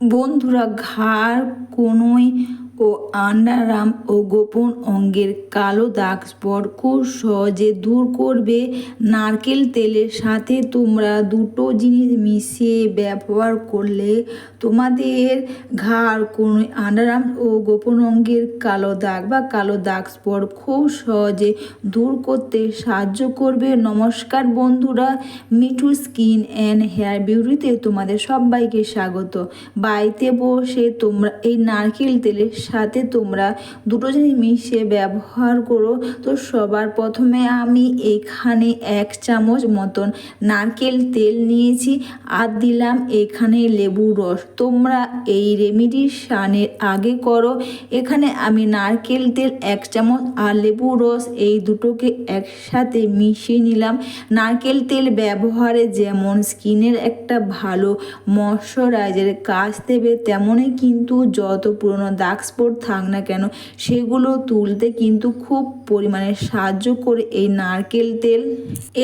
বন্ধুরা ঘাড় কনুই ও আন্ডারাম ও গোপন অঙ্গের কালো দাগ স্পট খুব সহজে দূর করবে। নারকেল তেলের সাথে তোমরা দুটো জিনিস মিশিয়ে ব্যবহার করলে তোমাদের ঘাড় কনুই আন্ডারাম ও গোপন অঙ্গের কালো দাগ বা কালো দাগ স্পট খুব সহজে দূর করতে সাহায্য করবে। নমস্কার বন্ধুরা, মিঠু স্কিন অ্যান্ড হেয়ার বিউটিতে তোমাদের সবাইকে স্বাগত। বাড়িতে বসে তোমরা এই নারকেল তেলের সাথে তোমরা দুটো জিনিস মিশিয়ে ব্যবহার করো। তো সবার প্রথমে আমি এখানে এক চামচ মতন নারকেল তেল নিয়েছি আর দিলাম এখানে লেবুর রস। তোমরা এই রেমেডির সানের আগে করো। এখানে আমি নারকেল তেল এক চামচ আর লেবুর রস এই দুটোকে একসাথে মিশিয়ে নিলাম। নারকেল তেল ব্যবহারে যেমন স্কিনের একটা ভালো ময়শ্চারাইজারের কাজ দেবে, তেমনই কিন্তু যত পুরনো দাগ স্পট থাক না কেন, সেগুলো তুলতে কিন্তু খুব পরিমাণে সাহায্য করে এই নারকেল তেল।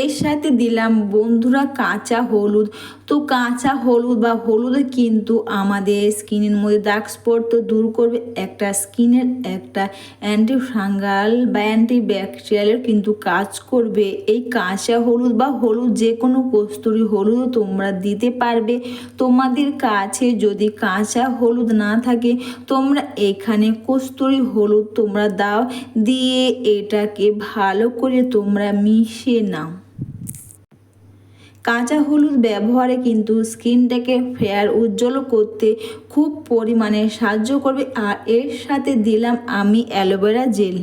এর সাথে দিলাম বন্ধুরা কাঁচা হলুদ। তো কাঁচা হলুদ বা হলুদে কিন্তু আমাদের স্কিনের মধ্যে দাগ স্পট তো দূর করবে। একটা স্কিনের একটা অ্যান্টি ফাঙ্গাল বা অ্যান্টি ব্যাকটেরিয়ালের কিন্তু কাজ করবে। এই কাঁচা হলুদ বা হলুদ যে কোনো কস্তুরি হলুদও তোমরা দিতে পারবে। তোমাদের কাছে যদি কাঁচা হলুদ না থাকে, তোমরা এখানে কস্তুরি হলুদ তোমরা দাও, দিয়ে এটাকে ভালো করে তোমরা মিশিয়ে নাও। কাঁচা হলুদ ব্যবহারে কিন্তু স্কিনটাকে ফেয়ার উজ্জ্বল করতে খুব পরিমাণে সাহায্য করবে। আর এর সাথে দিলাম আমি অ্যালোভেরা জেল।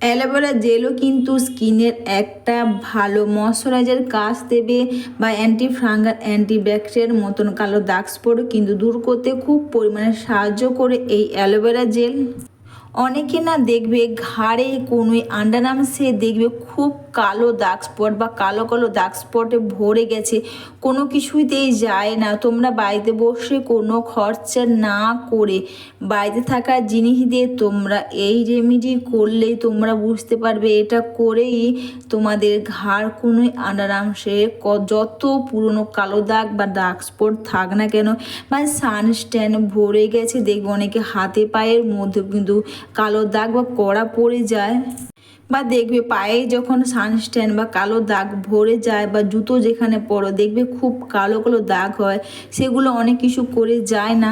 অ্যালোভেরা জেলও কিন্তু স্কিনের একটা ভালো ময়শ্চারাইজার কাজ দেবে বা অ্যান্টি ফাঙ্গাল অ্যান্টি ব্যাকটেরিয়ার মতন কালো দাগ স্পটও কিন্তু দূর করতে খুব পরিমাণে সাহায্য করে এই অ্যালোভেরা জেল। অনেকে না দেখবে ঘাড়ে কোনো আন্ডারামসে দেখবে খুব কালো দাগ স্পট বা কালো কালো দাগ স্পটে ভরে গেছে, কোনো কিছুতেই যায় না। তোমরা বাড়িতে বসে কোনো খরচা না করে বাড়িতে থাকা জিনিস দিয়ে তোমরা এই রেমিডি করলেই তোমরা বুঝতে পারবে, এটা করেই তোমাদের ঘাড় কোনো আন্ডারআর্মসে যত পুরনো কালো দাগ বা দাগ স্পট থাক না কেন বা সানস্ট্যান্ড ভরে গেছে, দেখবে অনেকে হাতে পায়ের মধ্যে কিন্তু কালো দাগ বা কড়া পড়ে যায়। বা দেখবে পায়ে যখন সানস্ট্যান্ড বা কালো দাগ ভরে যায় বা জুতো যেখানে পরো, দেখবে খুব কালো কালো দাগ হয়, সেগুলো অনেক কিছু করে যায় না।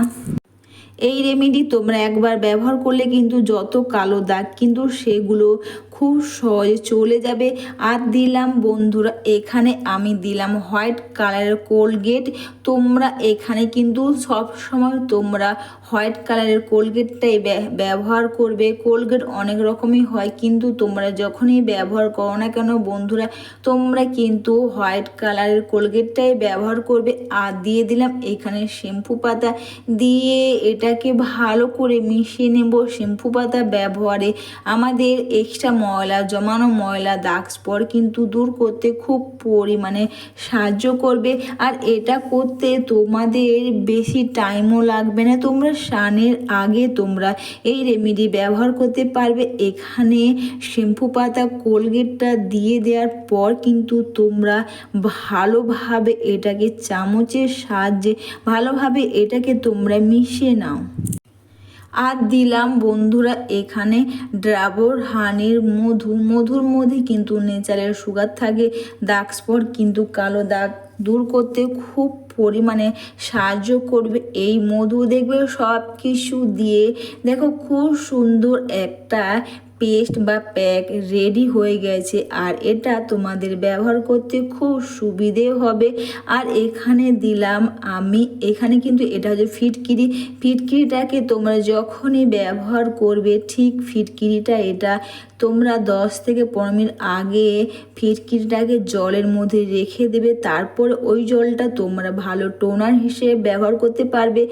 এই রেমেডি তোমরা একবার ব্যবহার করলে কিন্তু যত কালো দাগ কিন্তু সেগুলো খুব সহজে চলে যাবে। আর দিলাম বন্ধুরা, এখানে আমি দিলাম হোয়াইট কালারের কোলগেট। তোমরা এখানে কিন্তু সব সময় তোমরা হোয়াইট কালারের কোলগেটটাই ব্যবহার করবে। কোলগেট অনেক রকমই হয়, কিন্তু তোমরা যখনই ব্যবহার করো না কেন বন্ধুরা, তোমরা কিন্তু হোয়াইট কালারের কোলগেটটাই ব্যবহার করবে। আর দিয়ে দিলাম এখানে শ্যাম্পু পাতা। দিয়ে এটাকে ভালো করে মিশিয়ে নেব শ্যাম্পু পাতা ব্যবহারে। আমাদের এক্সট্রা ময়লা, জমানো ময়লা, দাগ স্পট কিন্তু দূর করতে খুব পরিমাণে সাহায্য করবে। আর এটা করতে তোমাদের বেশি টাইমও লাগবে না। তোমরা স্নানের আগে তোমরা এই রেমেডি ব্যবহার করতে পারবে। এখানে শ্যাম্পু পাতা কোলগেটটা দিয়ে দেওয়ার পর কিন্তু তোমরা ভালোভাবে এটাকে চামচের সাহায্যে, ভালোভাবে এটাকে তোমরা মিশিয়ে নাও। আর দিলাম, বন্ধুরা, এখানে ড্রাবর হানির মধু মধুর মধ্যে কিন্তু নেচারের সুগার থাকে, দাগ স্পট কিন্তু কালো দাগ দূর করতে খুব পরিমাণে সাহায্য করবে। এই মধু দেখবে সব কিছু দিয়ে। দেখো, খুব সুন্দর একটা পেস্ট বা প্যাক রেডি হয়ে গেছে আর এটা তোমাদের ব্যবহার করতে খুব সুবিধে হবে। আর এখানে দিলাম আমি, এখানে কিন্তু এটা হচ্ছে ফিটকিরি। ফিটকিরিটাকে তোমরা যখনই ব্যবহার করবে, ঠিক ফিটকিরিটা এটা তোমরা দশ থেকে পনেরো মিনিট আগে ফিটকিরিটাকে জলের মধ্যে রেখে দেবে, তারপর ওই জলটা তোমরা ভালো টোনার হিসেবে ব্যবহার করতে পারবে,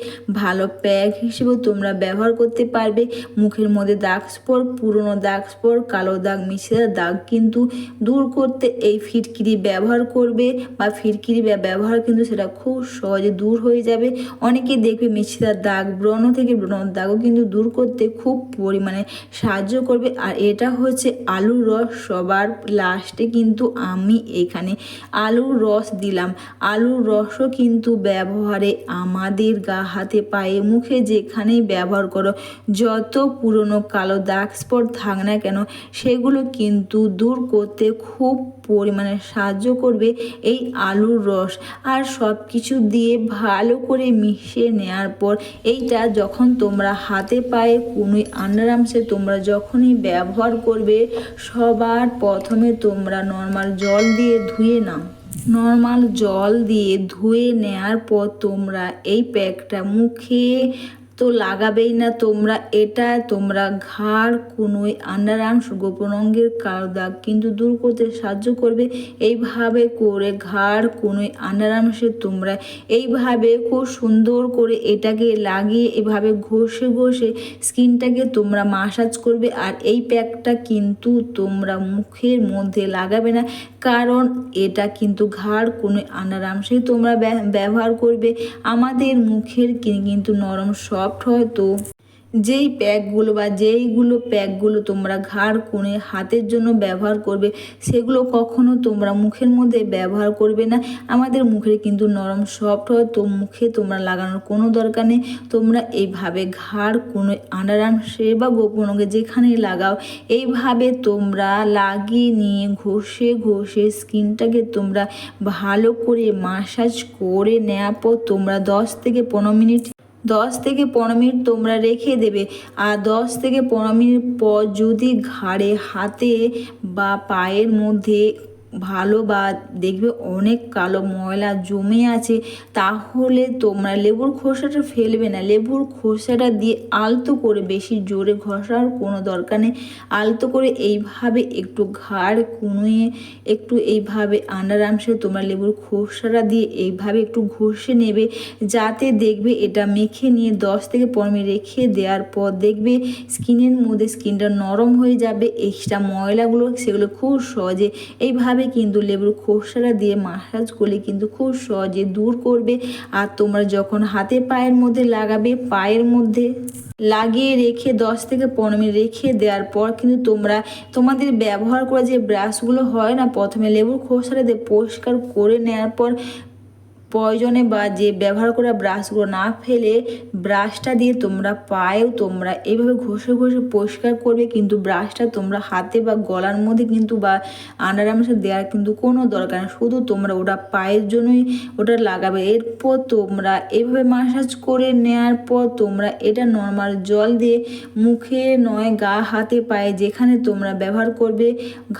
ভালো প্যাক হিসেবেও তোমরা ব্যবহার করতে পারবে। মুখের মধ্যে দাগ স্পট পুরনো দাগ স্পট কালো দাগ মিশে দাগ কিন্তু দূর করতে এই ফিটকিরি ব্যবহার করবে বা ফিটকিরি ব্যবহার কিন্তু সেটা খুব সহজে দূর হয়ে যাবে। অনেকে দেখবে মিছিদার দাগ, ব্রণ থেকে ব্রণ দাগও কিন্তু দূর করতে খুব পরিমাণে সাহায্য করবে, আর এটা হচ্ছে আলুর রস সবার লাস্টে কিন্তু আমি এখানে আলুর রস দিলাম। আলুর রসও কিন্তু ব্যবহারে আমাদের গা হাতে পায়ে মুখে যেখানেই ব্যবহার করো, যত পুরনো কালো দাগ স্পট থাক না কেন, সেগুলো কিন্তু দূর করতে খুব পরিমাণে সাহায্য করবে এই আলুর রস। আর সব কিছু দিয়ে ভালো করে মিশিয়ে নেওয়ার পর এইটা যখন তোমরা হাতে পায়ে কোনোই আন্ডারামসে তোমরা যখনই ব্যবহার করবে, সবার প্রথমে তোমরা নর্মাল জল দিয়ে ধুয়ে নাও। নর্মাল জল দিয়ে ধুয়ে নেয়ার পর তোমরা এই প্যাকটা মুখে তো লাগাবেই না তোমরা এটা তোমরা ঘাড়, কোনোই আন্ডার আর্মস গোপন অঙ্গের কালো দাগ কিন্তু দূর করতে সাহায্য করবে। এইভাবে করে ঘাড়, কোনোই আন্ডার আর্মসে তোমরা এইভাবে খুব সুন্দর করে এটাকে লাগিয়ে এভাবে ঘষে ঘষে স্কিনটাকে তোমরা মাসাজ করবে আর এই প্যাকটা কিন্তু তোমরা মুখের মধ্যে লাগাবে না। কারণ এটা কিন্তু ঘাড় কোনো আন্ডার আর্মসেই তোমরা ব্যা- ব্যবহার করবে। আমাদের মুখের কিন্তু নরম সফট হয় তো। যেই প্যাকগুলো বা যেইগুলো প্যাকগুলো তোমরা ঘাড় কোণে হাতের জন্য ব্যবহার করবে, সেগুলো কখনো তোমরা মুখের মধ্যে ব্যবহার করবে না। আমাদের মুখের কিন্তু নরম সফট হয় তো মুখে তোমরা লাগানোর কোনো দরকার নেই। তোমরা এইভাবে ঘাড় কোনো আন্ডার আর্মসে বা গোপন অঙ্গে যেখানেই লাগাও, এইভাবে তোমরা লাগিয়ে নিয়ে ঘষে ঘষে স্কিনটাকে তোমরা ভালো করে মাসাজ করে নেওয়ার পর তোমরা দশ থেকে পনেরো মিনিট দশ থেকে পনেরো মিনিট তোমরা রেখে দেবে। আর দশ থেকে পনেরো মিনিট পর যদি ঘাড়ে, হাতে বা পায়ের মধ্যে ভালো বা দেখবে অনেক কালো ময়লা জমে আছে, তাহলে তোমরা লেবুর খোসাটা ফেলবে না। লেবুর খোসাটা দিয়ে আলতো করে বেশি জোরে ঘষার কোনো দরকার নেই। আলতো করে এইভাবে একটু ঘাড় কুনুয়ে, একটু এইভাবে আন্ডার আর্মসে তোমরা লেবুর খোসাটা দিয়ে এইভাবে একটু ঘষে নেবে, যাতে দেখবে এটা মেখে নিয়ে দশ থেকে পনেরো মিনিট রেখে দেওয়ার পর দেখবে স্কিনের মধ্যে স্কিনটা নরম হয়ে যাবে এক্সট্রা ময়লাগুলো সেগুলো খুব সহজে এইভাবে কিন্তু লেবুর খোসাটা দিয়ে মাসাজ করলে কিন্তু খুব সহজে দূর করবে আর তোমরা যখন হাতে পায়ের মধ্যে লাগাবে, পায়ের মধ্যে লাগিয়ে রেখে দশ থেকে পনেরো মিনিট রেখে দেওয়ার পর কিন্তু তোমরা, তোমাদের ব্যবহার করা যে ব্রাশগুলো হয় না, প্রথমে লেবুর খোসাটা দিয়ে পরিষ্কার করে নেওয়ার পর প্রয়োজনে বা যে ব্যবহার করা ব্রাশগুলো না ফেলে ব্রাশটা দিয়ে তোমরা পায়েও তোমরা এইভাবে ঘষে ঘষে পরিষ্কার করবে, কিন্তু ব্রাশটা তোমরা হাতে বা গলার মধ্যে কিন্তু বা আন্ডার দেওয়ার কিন্তু কোনো দরকার নেই। শুধু তোমরা ওটা পায়ের জন্যই ওটা লাগাবে। এরপর তোমরা এভাবে মাসাজ করে নেওয়ার পর তোমরা এটা নর্মাল জল দিয়ে মুখে নয়, গা, হাতে, পায়ে যেখানে তোমরা ব্যবহার করবে,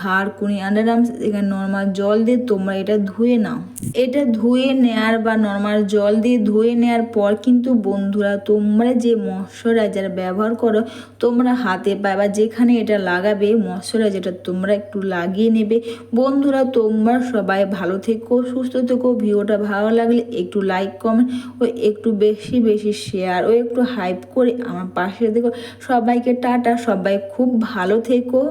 ঘাড়, কুনি আন্ডার এখানে নর্মাল জল দিয়ে তোমরা এটা ধুয়ে নাও। এটা ধুয়ে নেওয়ার বা নর্মাল জল দিয়ে ধুয়ে নেওয়ার পর কিন্তু বন্ধুরা, তোমরা যে ময়শ্চারাইজার ব্যবহার করো, তোমরা হাতে পায়ে বা যেখানে এটা লাগাবে ময়শ্চারাইজারটা তোমরা একটু লাগিয়ে নেবে। বন্ধুরা, তোমরা সবাই ভালো থেকো, সুস্থ থেকো, ভিডিওটা ভালো লাগলে একটু লাইক কমেন্ট ও একটু বেশি বেশি শেয়ার ও একটু হাইপ করে আমার পাশে দেখো সবাইকে টাটা, সবাই খুব ভালো থেকো।